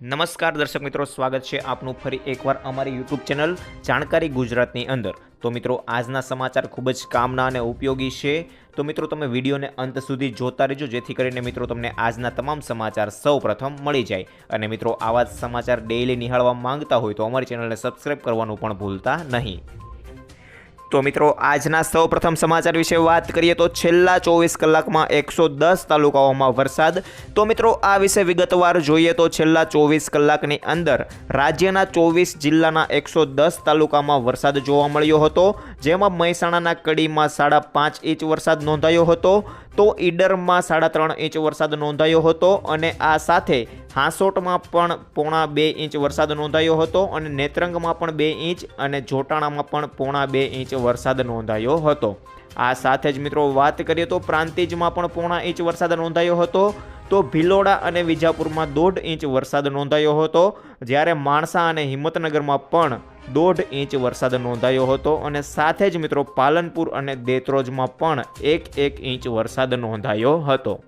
નમસ્કાર દર્શક મિત્રો, સ્વાગત છે આપનું ફરી એકવાર અમારી યુટ્યુબ ચેનલ જાણકારી ગુજરાતની અંદર. તો મિત્રો, આજના સમાચાર ખૂબ જ કામના અને ઉપયોગી છે. તો મિત્રો, તમે વિડીયોને અંત સુધી જોતા રહેજો, જેથી કરીને મિત્રો તમને આજના તમામ સમાચાર સૌ પ્રથમ મળી જાય. અને મિત્રો, આવા જ સમાચાર ડેઇલી નિહાળવા માંગતા હોય તો અમારી ચેનલને સબસ્ક્રાઈબ કરવાનું પણ ભૂલતા નહીં. તો મિત્રો, આજના સૌ પ્રથમ સમાચાર વિશે વાત કરીએ તો છેલ્લા ચોવીસ કલાકમાં એકસો દસ તાલુકાઓમાં વરસાદ. તો મિત્રો, આ વિશે વિગતવાર જોઈએ તો છેલ્લા ચોવીસ કલાકની અંદર રાજ્યના ચોવીસ જિલ્લાના એકસો દસ તાલુકામાં વરસાદ જોવા મળ્યો હતો, જેમાં મહેસાણાના કડીમાં સાડા પાંચ ઇંચ વરસાદ નોંધાયો હતો. તો ઈડરમાં સાડા ત્રણ ઇંચ વરસાદ નોંધાયો હતો અને આ સાથે હાંસોટમાં પણ પોણા બે ઇંચ વરસાદ નોંધાયો હતો અને નેત્રંગમાં પણ બે ઇંચ અને જોટાણામાં પણ પોણા બે ઇંચ વરસાદ નોંધાયો હતો. આ સાથે જ મિત્રો વાત કરીએ તો પ્રાંતિજમાં પણ પોણા ઇંચ વરસાદ નોંધાયો હતો. તો ભિલોડા અને વિજાપુરમાં દોઢ ઇંચ વરસાદ નોંધાયો હતો. જ્યારે માણસા અને હિંમતનગરમાં પણ દોઢ ઇંચ વરસાદ નોંધાયો હતો અને સાથે જ મિત્રો પાલનપુર અને દેત્રોજમાં પણ એક એક ઇંચ વરસાદ નોંધાયો હતો.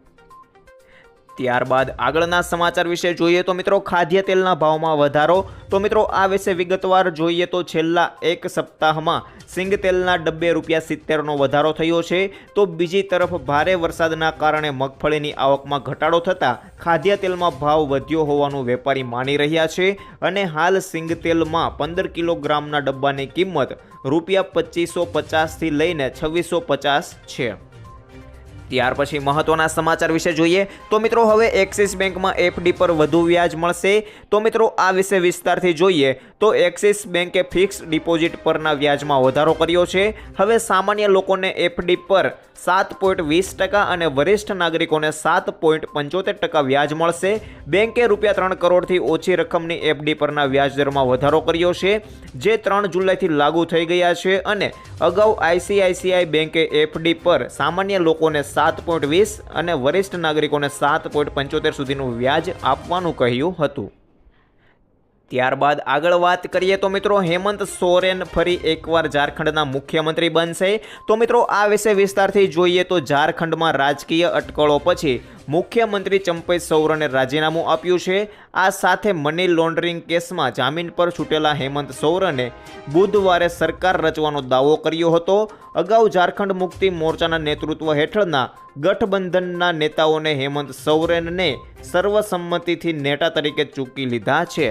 ત્યારબાદ આગળના સમાચાર વિશે જોઈએ તો મિત્રો ખાદ્ય તેલના ભાવમાં વધારો. તો મિત્રો આ વિશે વિગતવાર જોઈએ તો છેલ્લા એક સપ્તાહમાં સિંગ તેલના ડબ્બે રૂપિયા સિત્તેરનો વધારો થયો છે. તો બીજી તરફ ભારે વરસાદના કારણે મગફળીની આવકમાં ઘટાડો થતાં ખાદ્ય તેલમાં ભાવ વધ્યો હોવાનું વેપારી માની રહ્યા છે અને હાલ સિંગ તેલમાં પંદર કિલોગ્રામના ડબ્બાની કિંમત રૂપિયા પચીસો પચાસથી લઈને છવ્વીસો પચાસ છે. ત્યાર પછી મહત્વના સમાચાર વિશે જોઈએ તો મિત્રો હવે એક્સિસ બેંકમાં એફડી પર વધુ વ્યાજ મળશે. તો મિત્રો આ વિશે વિસ્તારથી જોઈએ તો એક્સિસ બેંકે ફિક્સ ડિપોઝિટ પરના વ્યાજમાં વધારો કર્યો છે. હવે સામાન્ય લોકોને એફડી પર સાત પોઈન્ટ વીસ ટકા અને વરિષ્ઠ નાગરિકોને સાત પોઈન્ટ પંચોતેર ટકા વ્યાજ મળશે. બેંકે રૂપિયા ત્રણ કરોડથી ઓછી રકમની એફડી પરના વ્યાજદરમાં વધારો કર્યો છે, જે ત્રણ જુલાઈથી લાગુ થઈ ગયા છે અને અગાઉ આઈસીઆઈસીઆઈ બેંકે એફડી પર સામાન્ય લોકોને સાત પોઈન્ટ વીસ અને વરિષ્ઠ નાગરિકોને સાત પોઈન્ટ પંચોતેર સુધીનું વ્યાજ આપવાનું કહ્યું હતું. ત્યારબાદ આગળ વાત કરીએ તો મિત્રો હેમંત સોરેન ફરી એકવાર ઝારખંડના મુખ્યમંત્રી બનશે. તો મિત્રો આ વિશે વિસ્તારથી જોઈએ તો ઝારખંડમાં રાજકીય અટકળો પછી મુખ્યમંત્રી ચંપેશ સૌરને રાજીનામું આપ્યું છે. આ સાથે મની લોન્ડરિંગ કેસમાં જામીન પર છૂટેલા હેમંત સૌરને બુધવારે સરકાર રચવાનો દાવો કર્યો હતો. અગાઉ ઝારખંડ મુક્તિ મોરચાના નેતૃત્વ હેઠળના ગઠબંધનના નેતાઓને હેમંત સૌરેનને સર્વસંમતિથી નેતા તરીકે ચૂકી લીધા છે.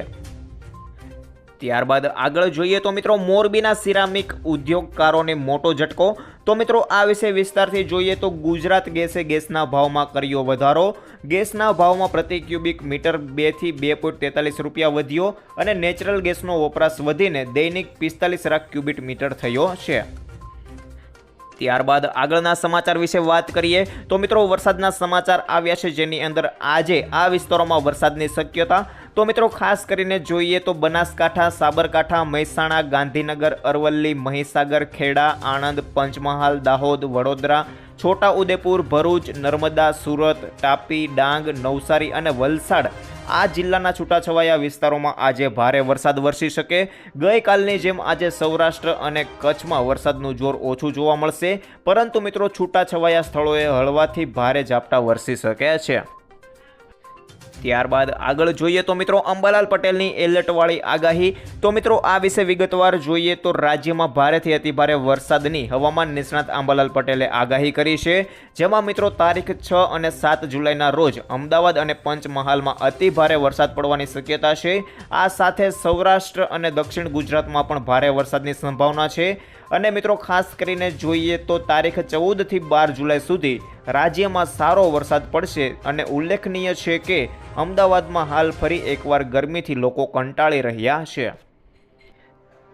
ત્યારબાદ આગળ જોઈએ તો મિત્રો મોરબીના સિરામિક ઉદ્યોગકારોને મોટો ઝટકો. તો મિત્રો આ વિશે વિસ્તારથી જોઈએ તો ગુજરાત ગેસે ગેસના ભાવમાં કર્યો વધારો. ગેસના ભાવમાં પ્રતિ ક્યુબિક મીટર બેથી બે પોઈન્ટ તેતાલીસ રૂપિયા વધ્યો અને નેચરલ ગેસનો વપરાશ વધીને દૈનિક પિસ્તાલીસ લાખ ક્યુબિક મીટર થયો છે. ત્યારબાદ આગળના સમાચાર વિશે વાત કરીએ તો મિત્રો, વરસાદના સમાચાર આવ્યા છે જેની અંદર આજે આ વિસ્તારોમાં વરસાદની શક્યતા. તો મિત્રો, ખાસ કરીને જોઈએ તો બનાસકાંઠા, સાબરકાંઠા, મહેસાણા, ગાંધીનગર, અરવલ્લી, મહીસાગર, ખેડા, આણંદ, પંચમહાલ, દાહોદ, વડોદરા છોટા ઉદેપુર ભરૂચ, નર્મદા, સુરત, તાપી, ડાંગ, નવસારી અને વલસાડ આ જિલ્લાના છૂટાછવાયા વિસ્તારોમાં આજે ભારે વરસાદ વરસી શકે. ગઈકાલની જેમ આજે સૌરાષ્ટ્ર અને કચ્છમાં વરસાદનું જોર ઓછું જોવા મળશે. પરંતુ મિત્રો, છૂટાછવાયા સ્થળોએ હળવાથી ભારે ઝાપટા વરસી શકે છે. ત્યારબાદ આગળ જોઈએ તો મિત્રો અંબાલાલ પટેલની એલર્ટવાળી આગાહી. તો મિત્રો, આ વિશે વિગતવાર જોઈએ તો રાજ્યમાં ભારેથી અતિભારે વરસાદની હવામાન નિષ્ણાત અંબાલાલ પટેલે આગાહી કરી છે. જેમાં મિત્રો, તારીખ છ અને સાત જુલાઈના રોજ અમદાવાદ અને પંચમહાલમાં અતિભારે વરસાદ પડવાની શક્યતા છે. આ સાથે સૌરાષ્ટ્ર અને દક્ષિણ ગુજરાતમાં પણ ભારે વરસાદની સંભાવના છે. અને મિત્રો, ખાસ કરીને જોઈએ તો તારીખ ચૌદથી બાર જુલાઈ સુધી રાજ્યમાં સારો વરસાદ પડશે અને ઉલ્લેખનીય છે કે અમદાવાદમાં હાલ ફરી એકવાર ગરમીથી લોકો કંટાળી રહ્યા છે.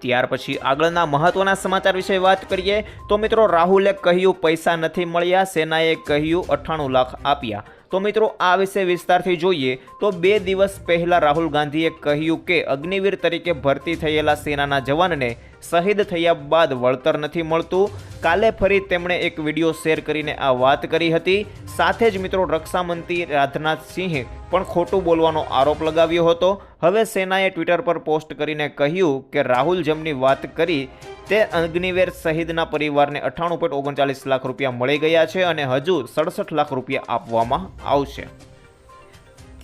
ત્યાર પછી આગળના મહત્વના સમાચાર વિશે વાત કરીએ તો મિત્રો, રાહુલે કહ્યું, પૈસા નથી મળ્યા. સેનાએ કહ્યું, અઠ્ઠાણું લાખ આપ્યા. તો મિત્રો, આ વિશે વિસ્તારથી જોઈએ તો બે દિવસ પહેલા રાહુલ ગાંધીએ કહ્યું કે અગ્નિવીર તરીકે ભરતી થયેલા સેનાના જવાનને શહીદ થયા બાદ વળતર નથી મળતું. કાલે ફરી તેમણે એક વીડિયો શેર કરીને આ વાત કરી હતી. સાથે જ મિત્રો, રક્ષામંત્રી રાજનાથસિંહે પણ ખોટું બોલવાનો આરોપ લગાવ્યો હતો. હવે સેનાએ ટ્વિટર પર પોસ્ટ કરીને કહ્યું કે રાહુલ જેમની વાત કરી તે અગ્નિવેર શહીદના પરિવારને અઠ્ઠાણું પોઈન્ટ ઓગણચાલીસ લાખ રૂપિયા મળી ગયા છે અને હજુ સડસઠ લાખ રૂપિયા આપવામાં આવશે.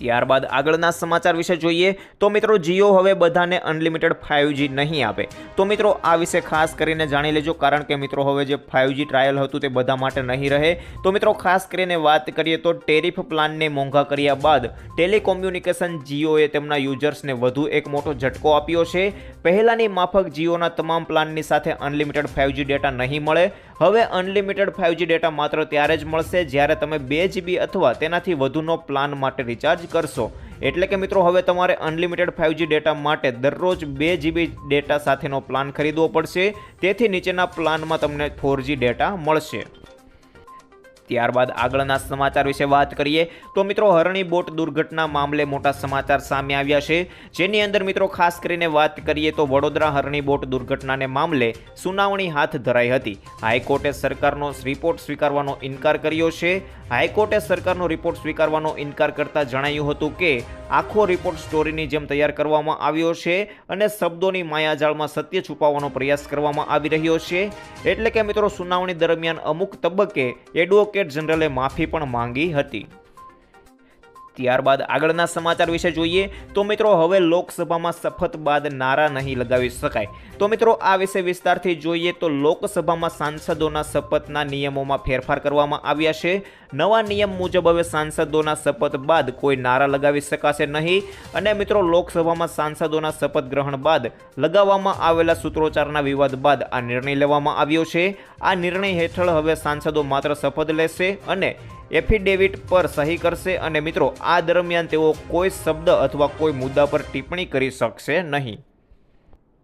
ત્યારબાદ આગળના સમાચાર વિશે જોઈએ તો મિત્રો જીઓ હવે બધાને અનલિમિટેડ ફાઇવજી નહીં આપે. તો મિત્રો આ વિશે ખાસ કરીને જાણી લેજો કારણ કે મિત્રો હવે જે ફાઇવજી ટ્રાયલ હતું તે બધા માટે નહીં રહે. તો મિત્રો ખાસ કરીને વાત કરીએ તો ટેરિફ પ્લાનને મોંઘા કર્યા બાદ ટેલિકોમ્યુનિકેશન જીઓએ તેમના યુઝર્સને વધુ એક મોટો ઝટકો આપ્યો છે. પહેલાંની માફક જીઓના તમામ પ્લાનની સાથે અનલિમિટેડ ફાઇવજી ડેટા નહીં મળે. હવે અનલિમિટેડ ફાઇવજી ડેટા માત્ર ત્યારે જ મળશે જ્યારે તમે બે જીબી અથવા તેનાથી વધુનો પ્લાન માટે રિચાર્જ કરશો. એટલે કે મિત્રો, હવે તમારે અનલિમિટેડ ફાઇવજી ડેટા માટે દરરોજ બે જીબી ડેટા સાથેનો પ્લાન ખરીદવો પડશે. તેથી નીચેના પ્લાનમાં તમને ફોરજી ડેટા મળશે. ત્યારબાદ આગળના સમાચાર વિશે વાત કરીએ તો મિત્રો હરણી બોટ દુર્ઘટના મામલે મોટા સમાચાર સામે આવ્યા છે. જેની અંદર મિત્રો ખાસ કરીને વાત કરીએ તો વડોદરા હરણી બોટ દુર્ઘટનાને મામલે સુનાવણી હાથ ધરાઈ હતી. હાઈકોર્ટે સરકારનો રિપોર્ટ સ્વીકારવાનો ઇનકાર કર્યો છે. હાઈકોર્ટે સરકારનો રિપોર્ટ સ્વીકારવાનો ઇનકાર કરતા જણાવ્યું હતું કે આખો રિપોર્ટ સ્ટોરીની જેમ તૈયાર કરવામાં આવ્યો છે અને શબ્દોની માયાજાળમાં સત્ય છુપાવવાનો પ્રયાસ કરવામાં આવી રહ્યો છે. એટલે કે મિત્રો સુનાવણી દરમિયાન અમુક તબક્કે એડવોકેટ જનરલે માફી પણ માંગી હતી. ત્યારબાદ આગળના સમાચાર વિશે જોઈએ તો મિત્રો, હવે લોકસભામાં શપથ બાદ નારા નહીં લગાવી શકાય. તો મિત્રો, આ વિશે વિસ્તારથી જોઈએ તો લોકસભામાં સાંસદોના શપથના નિયમોમાં ફેરફાર કરવામાં આવ્યા છે. નવા નિયમ મુજબ હવે સાંસદોના શપથ બાદ કોઈ નારા લગાવી શકાશે નહીં. અને મિત્રો, લોકસભામાં સાંસદોના શપથ ગ્રહણ બાદ લગાવવામાં આવેલા સૂત્રોચ્ચારના વિવાદ બાદ આ નિર્ણય લેવામાં આવ્યો છે. આ નિર્ણય હેઠળ હવે સાંસદો માત્ર શપથ લેશે અને એફિડેવિટ પર સહી કરશે અને મિત્રો, આ દરમિયાન તેઓ કોઈ શબ્દ અથવા કોઈ મુદ્દા પર ટિપ્પણી કરી શકશે નહીં.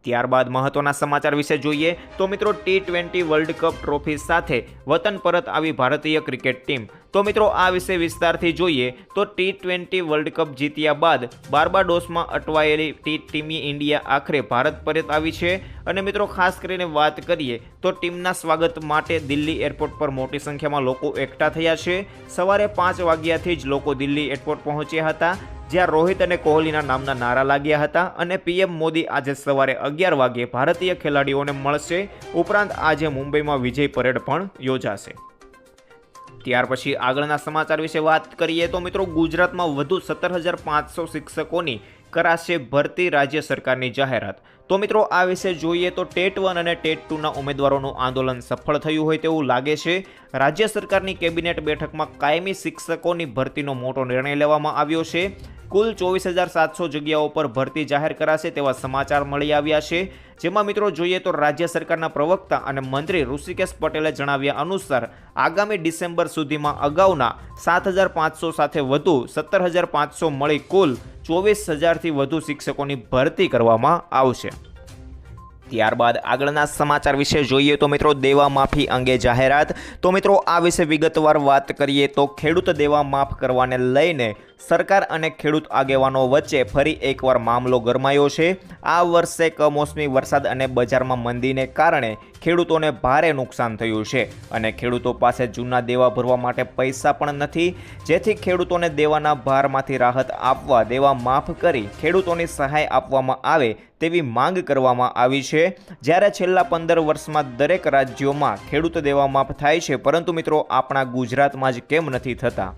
ત્યારબાદ મહત્વના સમાચાર વિશે જોઈએ તો મિત્રો T twenty world cup trophy સાથે વતન પરત આવી ભારતીય ક્રિકેટ ટીમ તો મિત્રો આ વિશે વિસ્તારથી જોઈએ તો ટી ટ્વેન્ટી વર્લ્ડ કપ જીત્યા બાદ બાર્બાડોસમાં અટવાયેલી ટી ટીમી ઇન્ડિયા આખરે ભારત પરત આવી છે. અને મિત્રો ખાસ કરીને વાત કરીએ તો ટીમના સ્વાગત માટે દિલ્હી એરપોર્ટ પર મોટી સંખ્યામાં લોકો એકઠા થયા છે. સવારે પાંચ વાગ્યાથી જ લોકો દિલ્હી એરપોર્ટ પહોંચ્યા હતા. જ્યાં રોહિત અને કોહલીના નામના નારા લાગ્યા હતા અને પીએમ મોદી આજે સવારે અગિયાર વાગ્યે ભારતીય ખેલાડીઓને મળશે. ઉપરાંત આજે મુંબઈમાં વિજય પરેડ પણ યોજાશે. ત્યાર પછી આગળના સમાચાર વિશે વાત કરીએ તો મિત્રો ગુજરાતમાં વધુ સત્તર હજાર પાંચસો શિક્ષકોની કરાશે ભરતી રાજ્ય સરકારની જાહેરાત. તો મિત્રો, આ વિશે જોઈએ તો ટેટ વન અને ટેટ ટુના ઉમેદવારોનું આંદોલન સફળ થયું હોય તેવું લાગે છે. રાજ્ય સરકારની કેબિનેટ બેઠકમાં કાયમી શિક્ષકોની ભરતીનો મોટો નિર્ણય લેવામાં આવ્યો છે. કુલ ચોવીસ હજાર સાતસો જગ્યાઓ પર ભરતી જાહેર કરાશે તેવા સમાચાર મળી આવ્યા છે. જેમાં મિત્રો જોઈએ તો રાજ્ય સરકારના પ્રવક્તા અને મંત્રી ઋષિકેશ પટેલે જણાવ્યા અનુસાર, આગામી ડિસેમ્બર સુધીમાં અગાઉના સાત હજાર પાંચસો સાથે વધુ સત્તર હજાર પાંચસો મળી કુલ ચોવીસ હજારથી વધુ શિક્ષકોની ભરતી કરવામાં આવશે. ત્યારબાદ આગળના સમાચાર વિશે જોઈએ તો મિત્રો દેવા માફી અંગે જાહેરાત. તો મિત્રો આ વિશે વિગતવાર વાત કરીએ તો ખેડૂત દેવા માફ કરવાને લઈને સરકાર અને ખેડૂત આગેવાનો વચ્ચે ફરી એકવાર મામલો ગરમાયો છે. આ વર્ષે કમોસમી વરસાદ અને બજારમાં મંદીને કારણે ખેડૂતોને ભારે નુકસાન થયું છે અને ખેડૂતો પાસે જૂના દેવા ભરવા માટે પૈસા પણ નથી. જેથી ખેડૂતોને દેવાના ભારમાંથી રાહત આપવા, દેવા માફ કરી ખેડૂતોની સહાય આપવામાં આવે તેવી માંગ કરવામાં આવી છે. જ્યારે છેલ્લા પંદર વર્ષમાં દરેક રાજ્યોમાં ખેડૂત દેવા માફ થાય છે, પરંતુ મિત્રો, આપણા ગુજરાતમાં જ કેમ નથી થતા?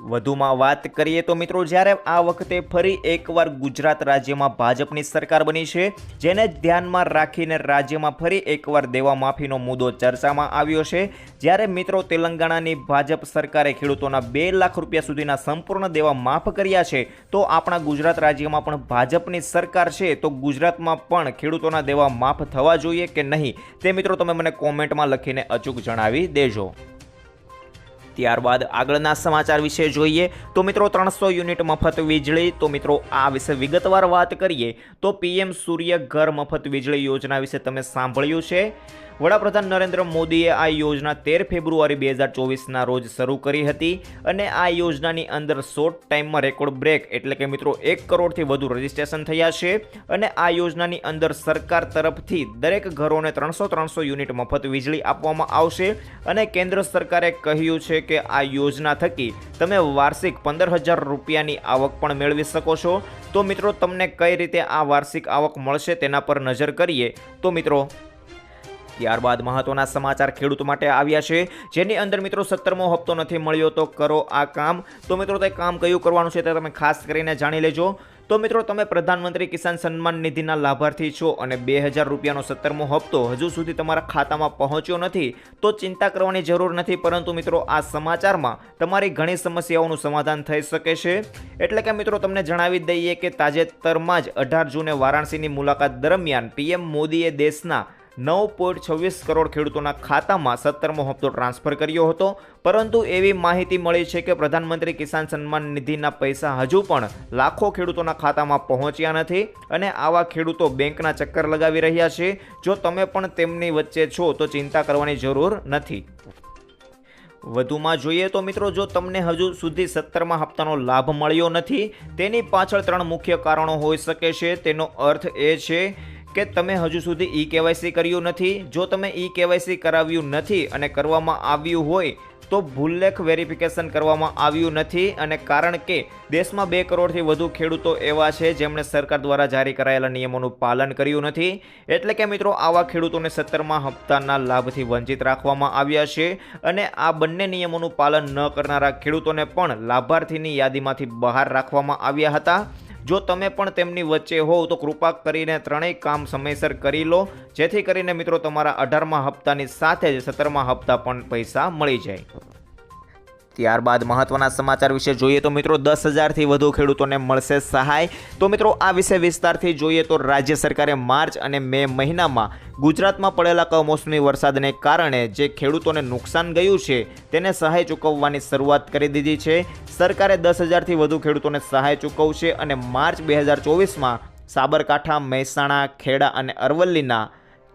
વધુમાં વાત કરીએ તો મિત્રો, જ્યારે આ વખતે ફરી એકવાર ગુજરાત રાજ્યમાં ભાજપની સરકાર બની છે, જેને ધ્યાનમાં રાખીને રાજ્યમાં ફરી એકવાર દેવા માફીનો મુદ્દો ચર્ચામાં આવ્યો છે, જ્યારે મિત્રો તેલંગાણાની ભાજપ સરકારે ખેડૂતોના બે લાખ રૂપિયા સુધીના સંપૂર્ણ દેવા માફ કર્યા છે, તો આપણા ગુજરાત રાજ્યમાં પણ ભાજપની સરકાર છે, તો ગુજરાતમાં પણ ખેડૂતોના દેવા માફ થવા જોઈએ કે નહીં? તે મિત્રો, તમે મને કોમેન્ટમાં લખીને અચૂક જણાવી દેજો. ત્યારબાદ આગળના સમાચાર વિશે જોઈએ તો મિત્રો ત્રણસો યુનિટ મફત વીજળી. તો મિત્રો આ વિશે વિગતવાર વાત કરીએ તો પીએમ સૂર્ય ઘર મફત વીજળી યોજના વિશે તમે સાંભળ્યું છે. વડાપ્રધાન નરેન્દ્ર મોદીએ આ યોજના તેર ફેબ્રુઆરી બે હજાર ચોવીસના રોજ શરૂ કરી હતી અને આ યોજનાની અંદર શોર્ટ ટાઈમમાં રેકોર્ડ બ્રેક એટલે કે મિત્રો એક કરોડથી વધુ રજીસ્ટ્રેશન થયા છે અને આ યોજનાની અંદર સરકાર તરફથી દરેક ઘરોને ત્રણસો ત્રણસો યુનિટ મફત વીજળી આપવામાં આવશે અને કેન્દ્ર સરકારે કહ્યું છે કે આ યોજના થકી તમે વાર્ષિક પંદર હજાર રૂપિયાની આવક પણ મેળવી શકો છો. તો મિત્રો, તમને કઈ રીતે આ વાર્ષિક આવક મળશે તેના પર નજર કરીએ. તો મિત્રો ત્યારબાદ મહત્વના સમાચાર ખેડૂત માટે આવ્યા છે. જેની અંદર મિત્રો સત્તરમો હપ્તો નથી મળ્યો, તો કરો આ કામ. તો મિત્રો તે કામ કયું કરવાનું છે તે તમે ખાસ કરીને જાણી લેજો. તો મિત્રો તમે પ્રધાનમંત્રી કિસાન સન્માન નિધિના લાભાર્થી છો અને બે હજાર રૂપિયાનો સત્તરમો હપ્તો હજુ સુધી તમારા ખાતામાં પહોંચ્યો નથી, તો ચિંતા કરવાની જરૂર નથી, પરંતુ મિત્રો આ સમાચારમાં તમારી ઘણી સમસ્યાઓનું સમાધાન થઈ શકે છે. એટલે કે મિત્રો તમને જણાવી દઈએ કે તાજેતરમાં જ અઢાર જૂને વારાણસીની મુલાકાત દરમિયાન પીએમ મોદીએ દેશના નવ પોઈન્ટ છવ્વીસ કરોડ ખેડૂતોના ખાતામાં સત્તરમો હપ્તો ટ્રાન્સફર કર્યો હતો. પરંતુ એવી માહિતી મળી છે કે પ્રધાનમંત્રી કિસાન સન્માન નિધિના પૈસા હજુ પણ લાખો ખેડૂતોના ખાતામાં પહોંચ્યા નથી અને આવા ખેડૂતો બેંકના ચક્કર લગાવી રહ્યા છે. જો તમે પણ તેમની વચ્ચે છો તો ચિંતા કરવાની જરૂર નથી. વધુમાં જોઈએ તો મિત્રો, જો તમને હજુ સુધી સત્તરમા હપ્તાનો લાભ મળ્યો નથી, તેની પાછળ ત્રણ મુખ્ય કારણો હોઈ શકે છે. તેનો અર્થ એ છે કે તમે હજુ સુધી ઈ કેવાયસી કર્યું નથી? જો તમે ઈ કેવાયસી કરાવ્યું નથી અને કરવામાં આવ્યું હોય, તો ભૂલલેખ વેરિફિકેશન કરવામાં આવ્યું નથી અને કારણ કે દેશમાં બે કરોડથી વધુ ખેડૂતો એવા છે જેમણે સરકાર દ્વારા જારી કરાયેલા નિયમોનું પાલન કર્યું નથી. એટલે કે મિત્રો, આવા ખેડૂતોને સત્તરમા હપ્તાના લાભથી વંચિત રાખવામાં આવ્યા છે અને આ બંને નિયમોનું પાલન ન કરનારા ખેડૂતોને પણ લાભાર્થીની યાદીમાંથી બહાર રાખવામાં આવ્યા હતા. જો તમે પણ તેમની વચ્ચે હોવ તો કૃપા કરીને ત્રણેય કામ સમયસર કરી લો, જેથી કરીને મિત્રો તમારા અઢારમા હપ્તાની સાથે જ સત્તરમા હપ્તા પણ પૈસા મળી જાય. ત્યારબાદ મહત્વના સમાચાર વિશે જોઈએ તો મિત્રો દસ હજારથી વધુ ખેડૂતોને મળશે સહાય. તો મિત્રો, આ વિશે વિસ્તારથી જોઈએ તો રાજ્ય સરકારે માર્ચ અને મે મહિનામાં ગુજરાતમાં પડેલા કમોસમી વરસાદને કારણે જે ખેડૂતોને નુકસાન ગયું છે, તેને સહાય ચૂકવવાની શરૂઆત કરી દીધી છે. સરકારે દસ હજારથી વધુ ખેડૂતોને સહાય ચૂકવશે અને માર્ચ બે હજાર ચોવીસમાં સાબરકાંઠા, મહેસાણા, ખેડા અને અરવલ્લીના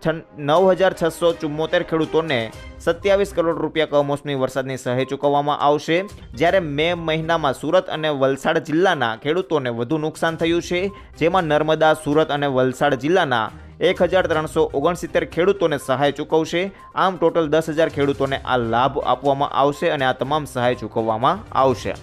નવ હજાર છસો ચુમ્મોતેર ખેડૂતોને સત્યાવીસ કરોડ રૂપિયા કમોસમી વરસાદની સહાય ચૂકવવામાં આવશે. જ્યારે મે મહિનામાં સુરત અને વલસાડ જિલ્લાના ખેડૂતોને વધુ નુકસાન થયું છે. જેમાં નર્મદા, સુરત અને વલસાડ જિલ્લાના એક હજાર ત્રણસો ઓગણસિત્તેર ખેડૂતોને સહાય ચૂકવશે. આમ ટોટલ દસ હજાર ખેડૂતોને આ લાભ આપવામાં આવશે અને આ તમામ સહાય ચૂકવવામાં આવશે.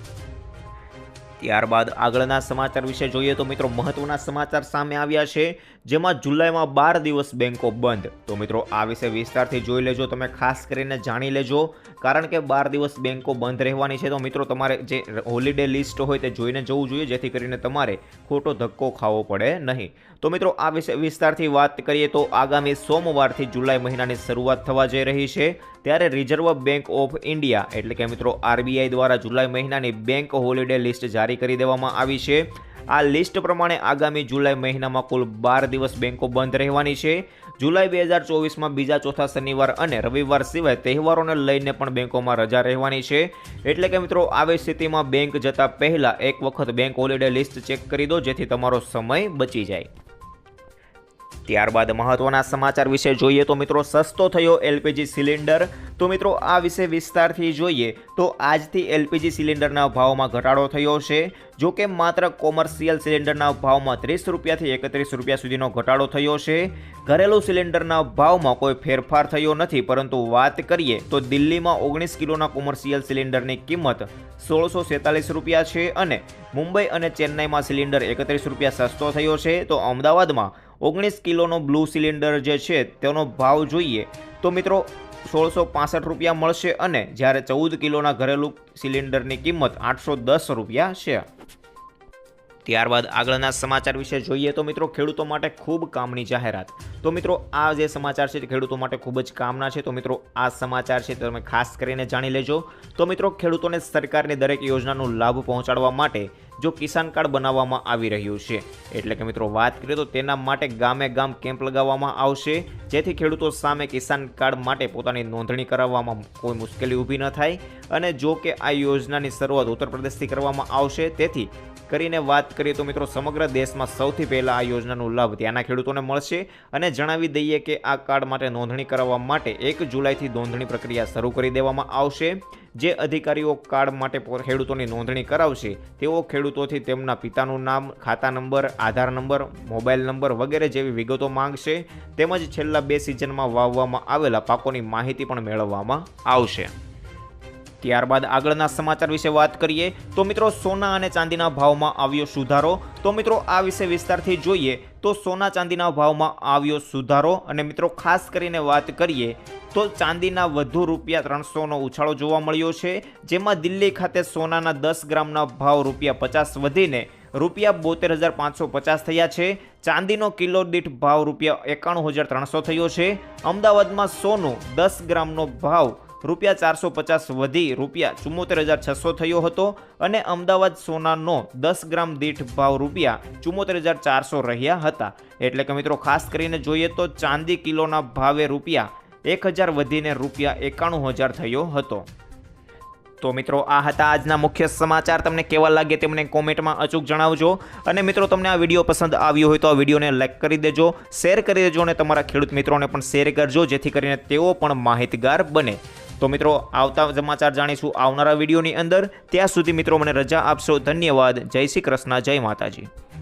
ત્યારબાદ આગળના સમાચાર વિશે જોઈએ તો મિત્રો મહત્વના સમાચાર સામે આવ્યા છે. જેમાં જુલાઈમાં બાર દિવસ બેંકો બંધ. તો મિત્રો, આ વિશે વિસ્તારથી જોઈ લેજો, તમે ખાસ કરીને જાણી લેજો, કારણ કે બાર દિવસ બેંકો બંધ રહેવાની છે. તો મિત્રો, તમારે જે હોલિડે લિસ્ટ હોય તે જોઈને જવું જોઈએ, જેથી કરીને તમારે ખોટો ધક્કો ખાવો પડે નહીં. તો મિત્રો, આ વિશે વિસ્તારથી વાત કરીએ તો આગામી સોમવારથી જુલાઈ મહિનાની શરૂઆત થવા જઈ રહી છે. ત્યારે રિઝર્વ બેંક ઓફ ઇન્ડિયા એટલે કે મિત્રો, આરબીઆઈ દ્વારા જુલાઈ મહિનાની બેંક હોલિડે લિસ્ટ જારી કરી દેવામાં આવી છે. આ લિસ્ટ પ્રમાણે આગામી જુલાઈ મહિનામાં કુલ બાર દિવસ બેંકો બંધ રહેવાની છે. જુલાઈ બે હજાર ચોવીસમાં બીજા ચોથા શનિવાર અને રવિવાર સિવાય તહેવારોને લઈને પણ બેંકોમાં રજા રહેવાની છે. એટલે કે મિત્રો, આવી સ્થિતિમાં બેંક જતા પહેલા એક વખત બેંક હોલિડે લિસ્ટ ચેક કરી દો, જેથી તમારો સમય બચી જાય. ત્યારબાદ મહત્વના સમાચાર વિશે જોઈએ તો મિત્રો સસ્તો થયો એલપીજી સિલિન્ડર. તો મિત્રો આ વિશે વિસ્તારથી જોઈએ તો આજથી એલપીજી સિલિન્ડરના ભાવમાં ઘટાડો થયો છે. જો કે માત્ર કોમર્શિયલ સિલિન્ડરના ભાવમાં ત્રીસ રૂપિયાથી એકત્રીસ રૂપિયા સુધીનો ઘટાડો થયો છે. ઘરેલું સિલિન્ડરના ભાવમાં કોઈ ફેરફાર થયો નથી, પરંતુ વાત કરીએ તો દિલ્હીમાં ઓગણીસ કિલોના કોમર્શિયલ સિલિન્ડરની કિંમત સોળસો સેતાલીસ રૂપિયા છે અને મુંબઈ અને ચેન્નાઈમાં સિલિન્ડર એકત્રીસ રૂપિયા સસ્તો થયો છે. તો અમદાવાદમાં ઓગણીસ કિલોનો બ્લુ સિલિન્ડર જે છે તેનો ભાવ જોઈએ તો મિત્રો સોળસો પાસઠ રૂપિયા મળશે અને જ્યારે ચૌદ કિલોના ઘરેલું સિલિન્ડરની કિંમત આઠસો દસ રૂપિયા છે. ત્યારબાદ આગળના સમાચાર વિશે જોઈએ તો મિત્રો ખેડૂતો માટે ખૂબ કામની જાહેરાત. તો મિત્રો, આ જે સમાચાર છે તે ખેડૂતો માટે ખૂબ જ કામના છે. તો મિત્રો, આ સમાચાર છે તમે ખાસ કરીને જાણી લેજો. તો મિત્રો, ખેડૂતોને સરકારની દરેક યોજનાનો લાભ પહોંચાડવા માટે જો કિસાન કાર્ડ બનાવવામાં આવી રહ્યું છે. એટલે કે મિત્રો, વાત કરીએ તો તેના માટે ગામે ગામ કેમ્પ લગાવવામાં આવશે. જેથી ખેડૂતો સામે કિસાન કાર્ડ માટે પોતાની નોંધણી કરાવવામાં કોઈ મુશ્કેલી ઊભી ન થાય. અને જો કે આ યોજનાની શરૂઆત ઉત્તર પ્રદેશથી કરવામાં આવશે. તેથી કરીને વાત કરીએ તો મિત્રો સમગ્ર દેશમાં સૌથી પહેલાં આ યોજનાનો લાભ ત્યાંના ખેડૂતોને મળશે અને જણાવી દઈએ કે આ કાર્ડ માટે નોંધણી કરાવવા માટે એક જુલાઈથી નોંધણી પ્રક્રિયા શરૂ કરી દેવામાં આવશે. જે અધિકારીઓ કાર્ડ માટે ખેડૂતોની નોંધણી કરાવશે, તેઓ ખેડૂતોથી તેમના પિતાનું નામ, ખાતા number, Aadhaar number, mobile number વગેરે જેવી વિગતો માંગશે. તેમજ છેલ્લા બે સિઝનમાં વાવવામાં આવેલા પાકોની માહિતી પણ મેળવવામાં આવશે. ત્યારબાદ આગળના સમાચાર વિશે વાત કરીએ, તો મિત્રો સોના અને ચાંદીના ભાવમાં આવ્યો સુધારો. તો મિત્રો આ વિશે વિસ્તારથી જોઈએ, તો સોના ચાંદીના ભાવમાં આવ્યો સુધારો. અને મિત્રો ખાસ કરીને વાત કરીએ, તો ચાંદીના વધુ રૂપિયા ત્રણસોનો ઉછાળો જોવા મળ્યો છે, જેમાં દિલ્હી ખાતે સોનાના દસ ગ્રામના ભાવ રૂપિયા પચાસ વધીને રૂપિયા બોતેર હજાર પાંચસો પચાસ થયા છે. ચાંદીનો કિલો દીઠ ભાવ રૂપિયા એકાણું હજાર ત્રણસો થયો છે. અમદાવાદમાં સોનું દસ ગ્રામનો ભાવ રૂપિયા ચારસો પચાસ વધી રૂપિયા ચુમ્મોતેર હજાર છસો થયો હતો અને અમદાવાદ સોનાનો દસ ગ્રામ દીઠ ભાવ રૂપિયા ચુમ્મોતેર હજાર ચારસો રહ્યા હતા. એટલે કે મિત્રો, ખાસ કરીને જોઈએ તો ચાંદી કિલોના ભાવે રૂપિયા એક હજાર વધીને રૂપિયા એકાણું હજાર થયો હતો. તો મિત્રો, આ હતા આજના મુખ્ય સમાચાર. તમને કેવા લાગે તે મને કોમેન્ટમાં અચૂક જણાવજો. અને મિત્રો, તમને આ વીડિયો પસંદ આવ્યો હોય તો આ વિડીયોને લાઈક કરી દેજો, શેર કરી દેજો અને તમારા ખેડૂત મિત્રોને પણ શેર કરજો, જેથી કરીને તેઓ પણ માહિતગાર બને. તો મિત્રો, આવતા સમાચાર જાણીશું આવનારા વિડીયોની અંદર. ત્યાં સુધી મિત્રો, મને રજા આપશો. ધન્યવાદ. જય શ્રી કૃષ્ણ. જય માતાજી.